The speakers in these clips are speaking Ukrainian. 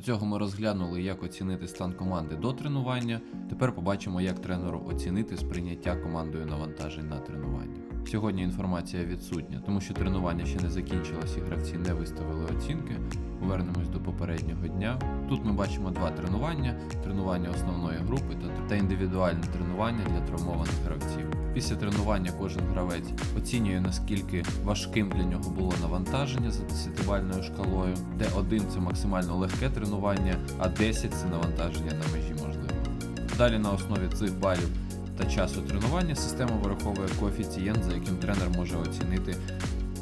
цього ми розглянули, як оцінити стан команди до тренування. Тепер побачимо, як тренеру оцінити сприйняття командою навантажень на тренуваннях. Сьогодні інформація відсутня, тому що тренування ще не закінчилось і гравці не виставили оцінки. Повернемось до попереднього дня. Тут ми бачимо два тренування: тренування основної групи та, індивідуальне тренування для травмованих гравців. Після тренування кожен гравець оцінює наскільки важким для нього було навантаження за 10-бальною шкалою, де 1 це максимально легке тренування, а 10 це навантаження на межі можливого. Далі на основі цих балів та часу тренування система вираховує коефіцієнт, за яким тренер може оцінити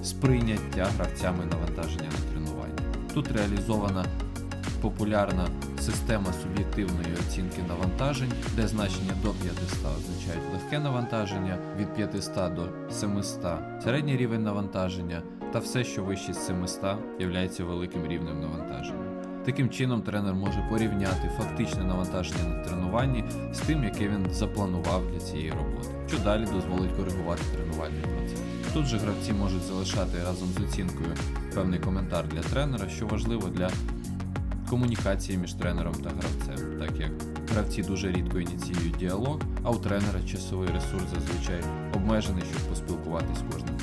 сприйняття гравцями навантаження на тренуванні. Тут реалізована популярна система суб'єктивної оцінки навантажень, де значення до 500 означають легке навантаження, від 500 до 700 середній рівень навантаження, та все, що вище з 700, є великим рівнем навантаження. Таким чином, тренер може порівняти фактичне навантаження на тренуванні з тим, яке він запланував для цієї роботи, що далі дозволить коригувати тренувальний процес. Тут же гравці можуть залишати разом з оцінкою певний коментар для тренера, що важливо для комунікації між тренером та гравцем, так як гравці дуже рідко ініціюють діалог, а у тренера часовий ресурс зазвичай обмежений, щоб поспілкуватись з кожним